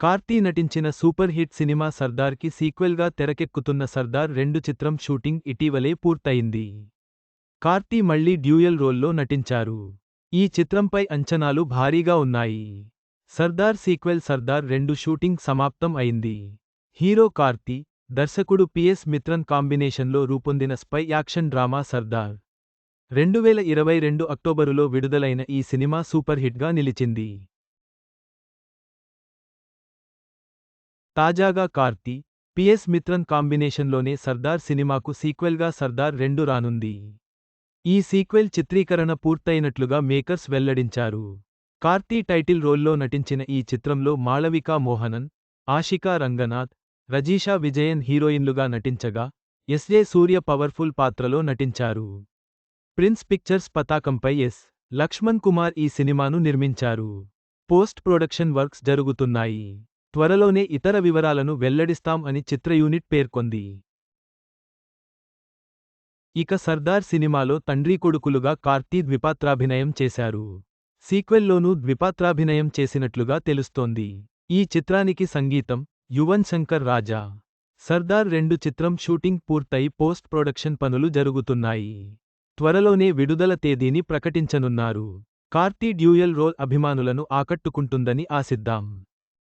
కార్తీ నటించిన super hit cinema సర్దార్కి సీక్వెల్గా తెరకెక్కుతున్న సర్దార్ రెండు చిత్రం షూటింగ్ ఇటీవలే పూర్తయింది. కార్తీ మళ్ళీ డ్యూయల్ రోల్లో నటించారు. ఈ చిత్రంపై అంచనాలు భారీగా ఉన్నాయి. సర్దార్ సీక్వెల్ సర్దార్ రెండు షూటింగ్ సమాప్తం అయింది. హీరో కార్తీ దర్శకుడు పిఎస్ మిత్రన్ కాంబినేషన్లో రూపొందిన స్పై యాక్షన్ డ్రామా సర్దార్. రెండువేల ఇరవై రెండు అక్టోబరులో విడుదలైన ఈ సినిమా సూపర్ హిట్గా నిలిచింది. తాజాగా కార్తీ పిఎస్ మిత్రన్ కాంబినేషన్లోనే సర్దార్ సినిమాకు సీక్వెల్గా సర్దార్ రెండు రానుంది. ఈ సీక్వెల్ చిత్రీకరణ పూర్తయినట్లుగా మేకర్స్ వెల్లడించారు. కార్తీ టైటిల్ రోల్లో నటించిన ఈ చిత్రంలో మాళవికా మోహనన్ ఆషికా రంగనాథ్ రజీషా విజయన్ హీరోయిన్లుగా నటించగా ఎస్జే సూర్య పవర్ఫుల్ పాత్రలో నటించారు. ప్రిన్స్ పిక్చర్స్ పతాకంపై ఎస్. లక్ష్మణ్ కుమార్ ఈ సినిమాను నిర్మించారు. పోస్ట్ ప్రొడక్షన్ వర్క్స్ జరుగుతున్నాయి. త్వరలోనే ఇతర వివరాలను వెల్లడిస్తాం అని చిత్ర యూనిట్ పేర్కొంది. ఇక సర్దార్ సినిమాలో తండ్రి కొడుకులుగా కార్తీ ద్విపాత్రాభినయం చేశారు. సీక్వెల్లోనూ ద్విపాత్రాభినయం చేసినట్లుగా తెలుస్తోంది. ఈ చిత్రానికి సంగీతం యువన్ శంకర్ రాజా. సర్దార్ రెండు చిత్రం షూటింగ్ పూర్తయి పోస్ట్ ప్రొడక్షన్ పనులు జరుగుతున్నాయి. త్వరలోనే విడుదల తేదీని ప్రకటించనున్నారు. కార్తీ డ్యూయల్ రోల్ అభిమానులను ఆకట్టుకుంటుందని ఆశిద్దాం.